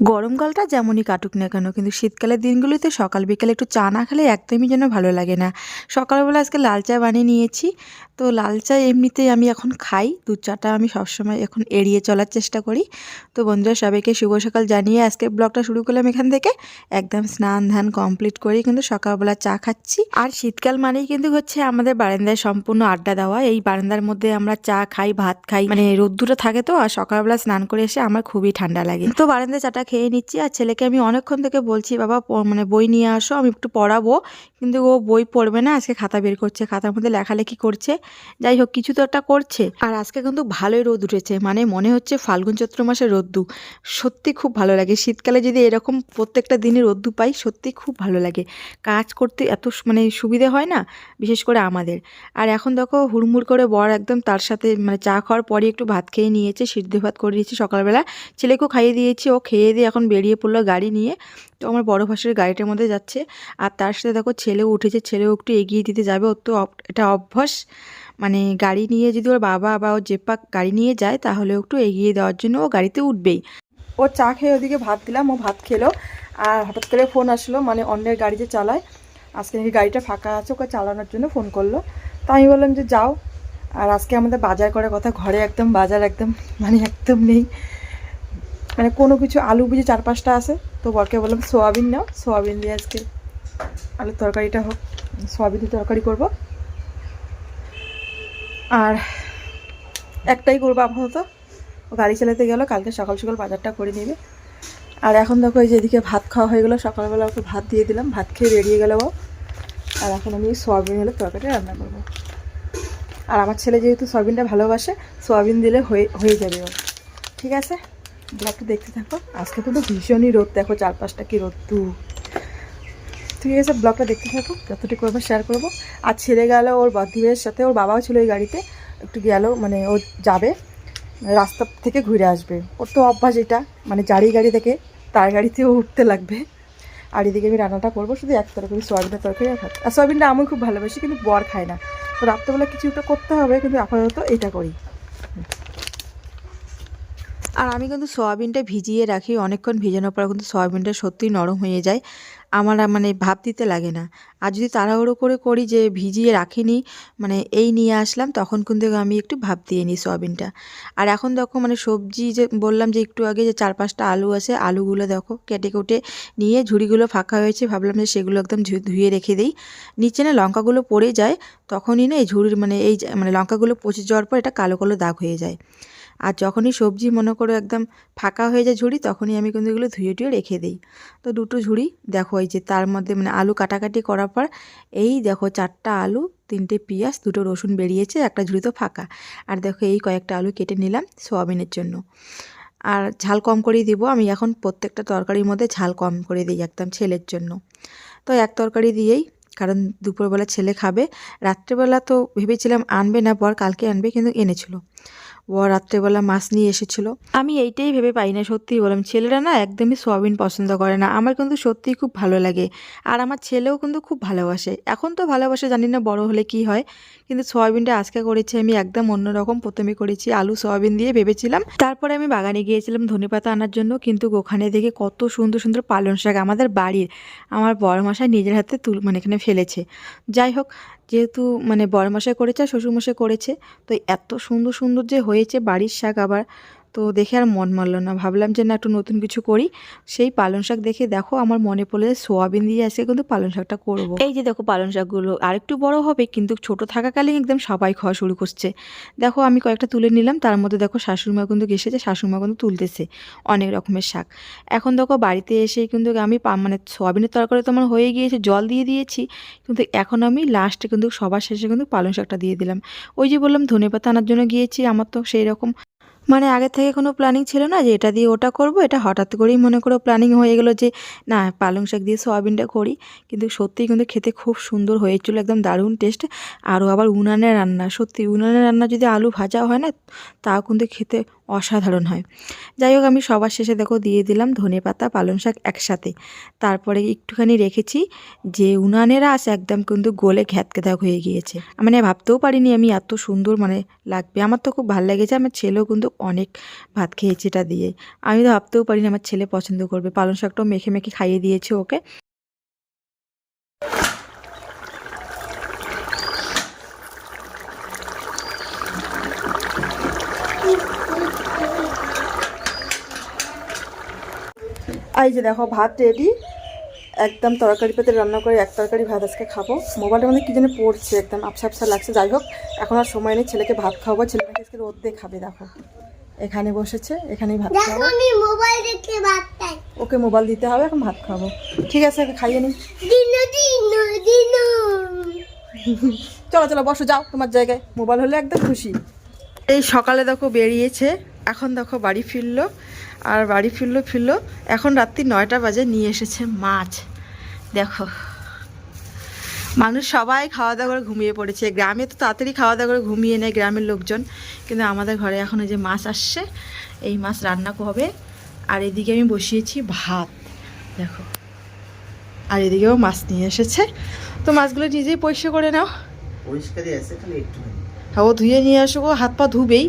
গরমকালটা যেমনই কাটুক না কেন, কিন্তু শীতকালের দিনগুলিতে সকাল বিকালে একটু চা না খেলে একদমই যেন ভালো লাগে না। সকালবেলা আজকে লাল চা বানিয়ে নিয়েছি। তো লাল চা এমনিতেই আমি এখন খাই। দুধ চাটা আমি সবসময় এখন এড়িয়ে চলার চেষ্টা করি। তো বন্ধুরা, সবাইকে শুভ সকাল জানিয়ে আজকে ব্লগটা শুরু করলাম এখান থেকে। একদম স্নান ধান কমপ্লিট করি কিন্তু সকালবেলা চা খাচ্ছি। আর শীতকাল মানেই কিন্তু হচ্ছে আমাদের বারান্দায় সম্পূর্ণ আড্ডা দেওয়া। এই বারান্দার মধ্যে আমরা চা খাই, ভাত খাই মানে রোদ্দুরে থাকে তো, আর সকালবেলা স্নান করে এসে আমার খুবই ঠান্ডা লাগে। তো বারান্দায় চাটা খেয়ে নিচ্ছি আর ছেলেকে আমি অনেকক্ষণ থেকে বলছি, বাবা মানে বই নিয়ে আসো, আমি একটু পড়াবো। কিন্তু ও বই পড়বে না, আজকে খাতা বের করছে, খাতার মধ্যে লেখালেখি করছে। যাই হোক, কিছু তো একটা করছে। আর আজকে কিন্তু ভালোই রোদ উঠেছে মানে মনে হচ্ছে ফাল্গুন চৈত্র মাসে রোদ্দু। সত্যি খুব ভালো লাগে। শীতকালে যদি এরকম প্রত্যেকটা দিনে রোদ্দু পাই, সত্যি খুব ভালো লাগে। কাজ করতে এত মানে সুবিধে হয় না, বিশেষ করে আমাদের। আর এখন দেখো, হুড়মুড় করে বর একদম তার সাথে মানে চা খাওয়ার পরই একটু ভাত খেয়ে নিয়েছে, সিদ্ধ ভাত করে দিয়েছি সকালবেলা। ছেলেকেও খাইয়ে দিয়েছি, ও খেয়ে দিয়ে এখন বেরিয়ে পড়ল গাড়ি নিয়ে। তো আমার বড় ভাসের গাড়িটার মধ্যে যাচ্ছে। আর তার সাথে দেখো ছেলেও উঠেছে, ছেলেও একটু এগিয়ে দিতে যাবে। ওর তো এটা অভ্যাস। মানে গাড়ি নিয়ে যদি ওর বাবা বা ওর জেপ্পা গাড়ি নিয়ে যায়, তাহলে একটু এগিয়ে দেওয়ার জন্য ও গাড়িতে উঠবেই। ও চা খেয়ে ওদিকে ভাত দিলাম, ও ভাত খেলো। আর হঠাৎ করে ফোন আসলো মানে অন্যের গাড়ি যে চালায়, আজকে নাকি গাড়িটা ফাঁকা আছে, ওকে চালানোর জন্য ফোন করল। তো আমি বললাম যে যাও। আর আজকে আমাদের বাজার করার কথা, ঘরে একদম বাজার একদম মানে একদম নেই। মানে কোনো কিছু আলু বুঝে চার পাঁচটা আছে, তো বরকে বললাম, সোয়াবিন নাও, সোয়াবিন দিয়ে আজকে আলুর তরকারিটা হোক সোয়াবিন দিয়ে তরকারি করব। আর একটাই করব আপাতত গাড়ি চালাতে গেল, কালকে সকাল সকাল বাজারটা করে নেবে। আর এখন দেখো এই যে এদিকে ভাত খাওয়া হয়ে গেলো, সকালবেলা ওকে ভাত দিয়ে দিলাম, ভাত খেয়ে বেরিয়ে গেল আর এখন আমি সোয়াবিন হলে তরকারি রান্না করব। আর আমার ছেলে যেহেতু সোয়াবিনটা ভালোবাসে, সোয়াবিন দিলে হয়ে হয়ে যাবে ঠিক আছে? ব্লগটা দেখতে থাকো। আজকে কিন্তু ভীষণই রোদ, দেখো চারপাশটা কি রোদ দু ঠিক আছে ব্লগটা দেখতে থাকো, যতটুকু করব শেয়ার করব। আর ছেড়ে গেল ওর বান্ধবীর সাথে, ওর বাবাও ছিল ওই গাড়িতে, একটু গেল মানে ও যাবে, রাস্তা থেকে ঘুরে আসবে। ওর তো অভ্যাস এটা মানে যারি গাড়ি থেকে, তার গাড়িতেও উঠতে লাগবে। আর এদিকে আমি রান্নাটা করব, শুধু এক তরকারি সোয়াবিনের তরকারি আর আর সোয়াবিনটা আমি খুব ভালোবাসি, কিন্তু বর খায় না। তো রাত্রেবেলা কিছু একটা করতে হবে, কিন্তু আপাতত এটা করি। আর আমি কিন্তু সয়াবিনটা ভিজিয়ে রাখি, অনেকক্ষণ ভিজানোর পর কিন্তু সয়াবিনটা সত্যিই নরম হয়ে যায়। আমার মানে ভাব দিতে লাগে না। আর যদি তাড়াহুড়ো করে করি যে ভিজিয়ে রাখিনি মানে এই নিয়ে আসলাম, তখন কিন্তু আমি একটু ভাব দিয়ে নিই সয়াবিনটা। আর এখন দেখো মানে সবজি যে বললাম যে একটু আগে যে চার পাঁচটা আলু আছে, আলুগুলো দেখো কেটে কুটে নিয়ে ঝুড়িগুলো ফাঁকা হয়েছে, ভাবলাম যে সেগুলো একদম ধুয়ে রেখে দিই। নিচে না লঙ্কাগুলো পড়ে যায়, তখনই না এই ঝুড়ির মানে এই মানে লঙ্কাগুলো পচে যাওয়ার পর এটা কালো কালো দাগ হয়ে যায়। আর যখনই সবজি মনে করো একদম ফাঁকা হয়ে যায় ঝুড়ি, তখনই আমি কিন্তু এগুলো ধুয়ে টুয়ে রেখে দিই। তো দুটো ঝুড়ি, দেখো এই যে তার মধ্যে মানে আলু কাটাকাটি করার পর, এই দেখো চারটা আলু, তিনটে পেঁয়াজ, দুটো রসুন বেরিয়েছে, একটা ঝুড়ি তো ফাঁকা। আর দেখো এই কয়েকটা আলু কেটে নিলাম সোয়াবিনের জন্য। আর ঝাল কম করেই দিব, আমি এখন প্রত্যেকটা তরকারির মধ্যে ঝাল কম করে দিই একদম ছেলের জন্য। তো এক তরকারি দিয়েই, কারণ দুপুরবেলা ছেলে খাবে, রাত্রেবেলা তো ভেবেছিলাম আনবে না, পর কালকে আনবে কিন্তু এনেছিল। ও রাত্রেবেলা মাছ নিয়ে এসেছিল। আমি এইটাই ভেবে পাই না সত্যিই বললাম, ছেলেরা না একদমই সোয়াবিন পছন্দ করে না। আমার কিন্তু সত্যিই খুব ভালো লাগে। আর আমার ছেলেও কিন্তু খুব ভালোবাসে। এখন তো ভালোবাসে, জানি না বড় হলে কি হয়। কিন্তু সোয়াবিনটা আজকে করেছি আমি একদম অন্যরকম। প্রথমে করেছি আলু সোয়াবিন দিয়ে ভেবেছিলাম। তারপরে আমি বাগানে গিয়েছিলাম ধনেপাতা আনার জন্য। কিন্তু ওখানে দেখে কত সুন্দর সুন্দর পালং শাক আমাদের বাড়ির। আমার বড় মশাই নিজের হাতে তুল মানে এখানে ফেলেছে। যাই হোক যেহেতু মানে বড় মশাই করেছে আর শ্বশুরমশাই করেছে, তো এত সুন্দর সুন্দর যে হয়েছে বাড়ির শাক আবার তো দেখে আর মন মারলো না। ভাবলাম যে না, একটু নতুন কিছু করি। সেই পালং শাক দেখে দেখো আমার মনে পড়লে সোয়াবিন দিয়ে আজকে কিন্তু পালং শাকটা করব। এই যে দেখো পালং শাকগুলো আরেকটু বড় হবে কিন্তু ছোট থাকাকালীন একদম সবাই খাওয়া শুরু করছে। দেখো আমি কয়েকটা তুলে নিলাম, তার মধ্যে দেখো শাশুড়িমা কিন্তু এসেছে, শাশুড়িমা কিন্তু তুলতেছে অনেক রকমের শাক। এখন দেখো বাড়িতে এসে কিন্তু আমি মানে সোয়াবিনের তরকারি তো আমার হয়ে গিয়েছে, জল দিয়ে দিয়েছি, কিন্তু এখন আমি লাস্টে কিন্তু সবার শেষে কিন্তু পালং শাকটা দিয়ে দিলাম। ওই যে বললাম ধনেপাতা আনার জন্য গিয়েছি, আমার তো সেই রকম মানে আগে থেকে কোনো প্ল্যানিং ছিল না যে এটা দিয়ে ওটা করব, এটা হঠাৎ করেই মনে করো প্ল্যানিং হয়ে গেলো যে, না, পালং শাক দিয়ে সোয়াবিনটা করি। কিন্তু সত্যিই কিন্তু খেতে খুব সুন্দর হয়েছিল, একদম দারুণ টেস্ট আরও আবার উনানের রান্না, সত্যি উনানের রান্না যদি আলু ভাজা হয় না, তাও কিন্তু খেতে অসাধারণ হয়। যাই হোক, আমি সবার শেষে দেখো দিয়ে দিলাম ধনে পাতা, পালং শাক একসাথে। তারপরে একটুখানি রেখেছি যে উনানের আস একদম কিন্তু গোলে ঘ্যাতকেদাক হয়ে গিয়েছে। মানে ভাবতেও পারিনি আমি এত সুন্দর মানে লাগবে। আমার তো খুব ভালো লেগেছে, আমার ছেলেও কিন্তু অনেক ভাত খেয়েছে এটা দিয়ে। আমি তো ভাবতেও পারিনি আমার ছেলে পছন্দ করবে। পালং শাকটাও মেখে মেখে খাইয়ে দিয়েছে ওকে। এই যে দেখো ভাত রেডি একদম তরকারি পেতে রান্না করে এক তরকারি ভাত আজকে খাব। মোবাইলটার মধ্যে কী যেন পড়ছে একদম আপসা আপসা লাগছে। যাই হোক এখন আর সময় নেই ছেলেকে ভাত খাওয়াবো। ছেলেকে আজকে রোদ দিয়ে খাবে দেখো। এখানে বসেছে এখানেই ভাত দেখো খাব আমি মোবাইল দেখে ভাত খাই। ওকে মোবাইল দিতে হবে এখন ভাত খাব ঠিক আছে খাইয়ে নি। দিনু দিনু দিনু। চলো চলো বসো যাও তোমার জায়গায়। মোবাইল হলে একদম খুশি। এই সকালে দেখো বেরিয়েছে। এখন দেখো বাড়ি ফিরলো আর বাড়ি ফিরলো ফিরলো এখন রাত্রি নয়টা বাজে নিয়ে এসেছে মাছ। দেখো মানুষ সবাই খাওয়া দাওয়া করে ঘুমিয়ে পড়েছে। গ্রামে তো তাড়াতাড়ি খাওয়া দাওয়া করে ঘুমিয়ে নেয় গ্রামের লোকজন কিন্তু আমাদের ঘরে এখন যে মাছ আসছে এই মাছ রান্না হবে। আর এদিকে আমি বসিয়েছি ভাত। দেখো আর এদিকেও মাছ নিয়ে এসেছে। তো মাছগুলো নিজেই পরিষ্কার করে নাও। পরিষ্কারই আছে খালি একটুখানি। হ্যাঁ ও ধুয়ে নিয়ে আসো হাত পা ধুবেই।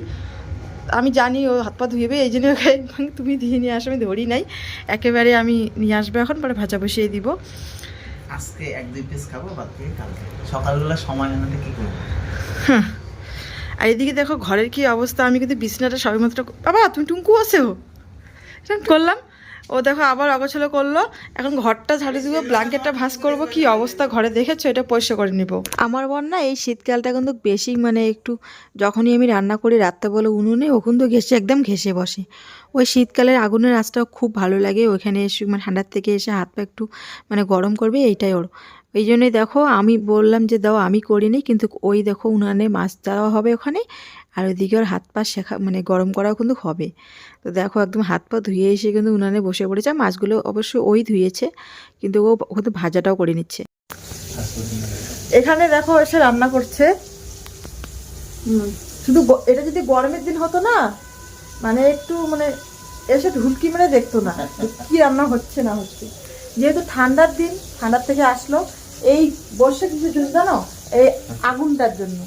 আমি জানি ও হাত পা ধুয়েবে এই জন্য ওকে তুমি দিয়ে নিয়ে আসো আমি ধরি নাই। একেবারে আমি নিয়ে আসব এখন পরে ভাজা বসিয়ে দিব। আজকে এক দুই পিস খাব বাকি কালকে। সকালবেলা সময় হলে কি করব? আর এদিকে দেখো ঘরের কি অবস্থা আমি কিন্তু বিছনাটা সবেমাত্র বাবা তুমি টুঙ্কু আছো? করলাম। ও দেখো আবার অগোছলো করল। এখন ঘরটা ঝাড়ু দিব ব্ল্যাঙ্কেটটা ভাঁজ করব, কি অবস্থা ঘরে দেখেছ? এটা পরিষ্কার করে নিব। আমার বোন না এই শীতকালটা কিন্তু বেশি মানে একটু যখনই আমি রান্না করি রাত্রে বলে উনুনে, ও কিন্তু ঘেসে একদম ঘেসে বসে। ওই শীতকালের আগুনের আঁচটাও খুব ভালো লাগে, ওইখানে এসে মানে ঠান্ডার থেকে এসে হাত পা একটু মানে গরম করবে, এইটাই ওর। এই জন্যই দেখো, আমি বললাম যে, দাও, আমি করিনি। কিন্তু ওই দেখো, উনানে মাছ দেওয়া হবে ওখানে, আর ওইদিকে ওর হাত পা শেখা মানে গরম করাও কিন্তু হবে। তো দেখো, একদম হাত পা ধুয়ে এসে কিন্তু উনানে বসে পড়েছে মাছগুলো অবশ্য ওই ধুয়েছে, কিন্তু ও কিন্তু ভাজাটাও করে নিচ্ছে। এখানে দেখো, এসে রান্না করছে। শুধু এটা যদি গরমের দিন হতো না মানে একটু মানে এসে ঢুলকি মানে দেখতো না কি রান্না হচ্ছে না হচ্ছে। যেহেতু ঠান্ডার দিন, ঠান্ডার থেকে আসলো এই বর্ষা কিছু জন্য, জানো? এই আগুনটার জন্য।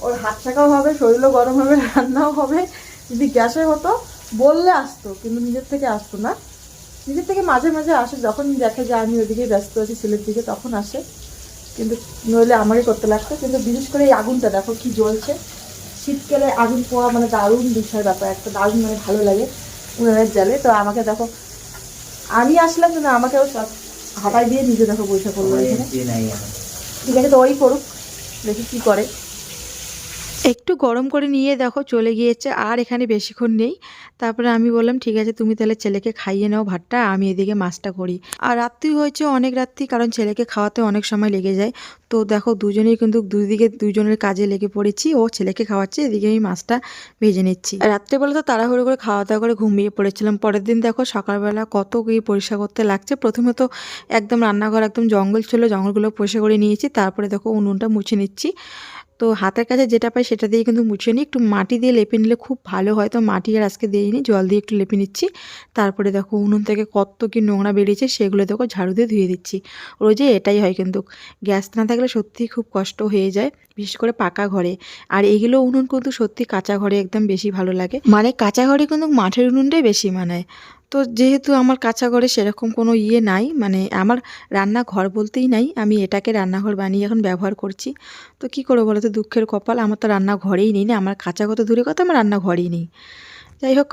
ওর হাত শাখাও হবে, শরীরও গরম হবে, রান্নাও হবে। যদি গ্যাসে হতো, বললে আসতো, কিন্তু নিজের থেকে আসতো না। নিজের থেকে মাঝে মাঝে আসে, যখন দেখে যে আমি ওদিকে ব্যস্ত আছি, ছেলের দিকে, তখন আসে। কিন্তু নইলে আমারই করতে লাগতো। কিন্তু বিশেষ করে এই আগুনটা, দেখো কি জ্বলছে। শীতকালে আগুন পোয়া মানে দারুণ বিষয় ব্যাপার, একটা দারুণ মানে ভালো লাগে। উনানের জালে। তো আমাকে দেখো, আমি আসলাম, কিন্তু আমাকেও হাঁটাই দিয়ে নিজে দেখো পয়সা করব এখানে। ঠিক আছে তো ওই করুক দেখি কি করে। একটু গরম করে নিয়ে দেখো চলে গিয়েছে আর এখানে বেশিক্ষণ নেই। তারপরে আমি বললাম, ঠিক আছে, তুমি তাহলে ছেলেকে খাইয়ে নাও ভাতটা, আমি এদিকে মাছটা করি। আর রাত্রি হয়েছে অনেক রাত্রি, কারণ ছেলেকে খাওয়াতে অনেক সময় লেগে যায়। তো দেখো, দুজনেই কিন্তু দুদিকে দুজনের কাজে লেগে পড়েছি, ও ছেলেকে খাওয়াচ্ছে, এদিকে আমি মাছটা ভেজে নিচ্ছি। রাত্রেবেলা তো তাড়াহুড়ো করে খাওয়া দাওয়া করে ঘুমিয়ে পড়েছিলাম। পরের দিন দেখো, সকালবেলা কত কি পরিষ্কার করতে লাগছে। প্রথমে তো একদম রান্নাঘর, একদম জঙ্গল ছিল, জঙ্গলগুলো পরিষ্কার করে নিয়েছি, তারপরে দেখো, উনুনটা মুছে নিচ্ছি। তো হাতের কাছে যেটা পাই সেটা দিয়ে কিন্তু মুছে নিই। একটু মাটি দিয়ে লেপে নিলে খুব ভালো হয়। তো মাটি আর আজকে দিইনি, জল দিয়ে একটু লেপে নিচ্ছি। তারপরে দেখো উনুন থেকে কত কি নোংরা বেরিয়েছে সেগুলো দেখো ঝাড়ু দিয়ে ধুয়ে দিচ্ছি। রোজে এটাই হয় কিন্তু। গ্যাস না থাকলে সত্যিই খুব কষ্ট হয়ে যায়, বিশেষ করে পাকা ঘরে। আর এগুলো উনুন কিন্তু সত্যি কাঁচা ঘরে একদম বেশি ভালো লাগে। মানে কাঁচা ঘরে কিন্তু মাঠের উনুনটাই বেশি মানায়। তো যেহেতু আমার কাঁচা ঘরে সেরকম কোনো ইয়ে নাই মানে আমার রান্নাঘর বলতেই নাই, আমি এটাকে রান্নাঘর বানিয়ে এখন ব্যবহার করছি। তো কি করব বলো তো, দুঃখের কপাল, আমার তো রান্নাঘরেই নেই না, আমার কাঁচা কত দূরে কথা, আমার রান্নাঘরেই নেই। যাই হোক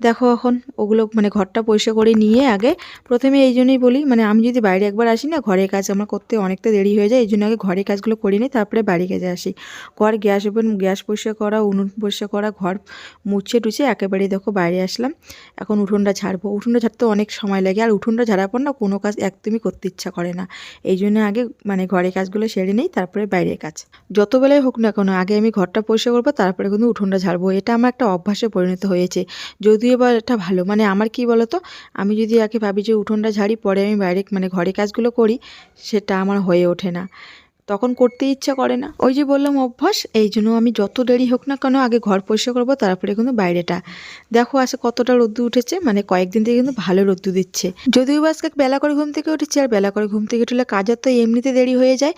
দেখো এখন ওগুলো মানে ঘরটা পরিষ্কার করে নিয়ে আগে প্রথমে এই জন্যই বলি মানে আমি যদি বাইরে একবার আসি না, ঘরের কাজ আমার করতে অনেকটা দেরি হয়ে যায়, এই জন্য আগে ঘরের কাজগুলো করে নিই তারপরে বাড়ি কাজে আসি। ঘর গ্যাস ওপেন, গ্যাস পরিষ্কার করা, উনুন পরিষ্কার করা, ঘর মুছে টুছে একেবারে দেখো বাইরে আসলাম। এখন উঠোনটা ঝাড়বো, উঠোনটা ঝাড়তে অনেক সময় লাগে, আর উঠোনটা ঝাড়ার পর না কোনো কাজ একদমই করতে ইচ্ছা করে না। এই জন্য আগে মানে ঘরের কাজগুলো সেরে নিই, তারপরে বাইরের কাজ। যত বেলায় হোক না কেন, আগে আমি ঘরটা পরিষ্কার করব, তারপরে কিন্তু উঠোনটা ঝাড়বো, এটা আমার একটা অভ্যাসে পরিণত হয়েছে। যদিও বা এটা ভালো মানে আমার কি তো আমি যদি আগে ভাবি যে উঠোনটা ঝাড়ি, পরে আমি বাইরে মানে ঘরে কাজগুলো করি, সেটা আমার হয়ে ওঠে না। তখন করতে ইচ্ছা করে না। ওই যে বললাম অভ্যাস, এই জন্য আমি যত দেরি হোক না কেন আগে ঘর পরিষ্কার করব, তারপরে কিন্তু বাইরেটা। দেখো আসে কতটা রোদ্দু উঠেছে মানে কয়েকদিন থেকে কিন্তু ভালো রোদ্দু দিচ্ছে। যদিও বা আজকে বেলা করে ঘুম থেকে উঠেছি, আর বেলা করে ঘুম থেকে উঠলে কাজের তো এমনিতে দেরি হয়ে যায়।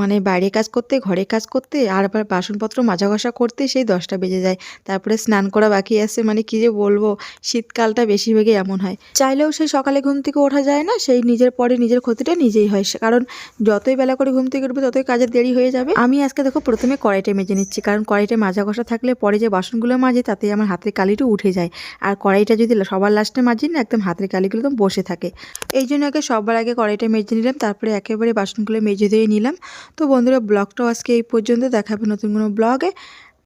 মানে বাইরে কাজ করতে, ঘরে কাজ করতে, আর আবার বাসনপত্র মাজা ঘষা করতে সেই দশটা বেজে যায়। তারপরে স্নান করা বাকি আছে মানে কি যে বলব, শীতকালটা বেশি বেশিরভাগই এমন হয়। চাইলেও সেই সকালে ঘুম থেকে ওঠা যায় না, সেই নিজের পরে নিজের ক্ষতিটা নিজেই হয়। কারণ যতই বেলা করে ঘুম থেকে উঠবে ততই কাজের দেরি হয়ে যাবে। আমি আজকে দেখো প্রথমে কড়াইটা মেজে নিচ্ছি, কারণ কড়াইটা মাজা ঘষা থাকলে পরে যে বাসনগুলো মাজি তাতে আমার হাতের কালিটা উঠে যায়। আর কড়াইটা যদি সবার লাস্টে মাজি না, একদম হাতের কালিগুলো একদম বসে থাকে। এই জন্য আগে সবার আগে কড়াইটা মেজে নিলাম, তারপরে একেবারে বাসনগুলো মেজে দিয়ে নিলাম। তো বন্ধুরা, ব্লগটাও আজকে এই পর্যন্ত। দেখাবে নতুন কোনো ব্লগে।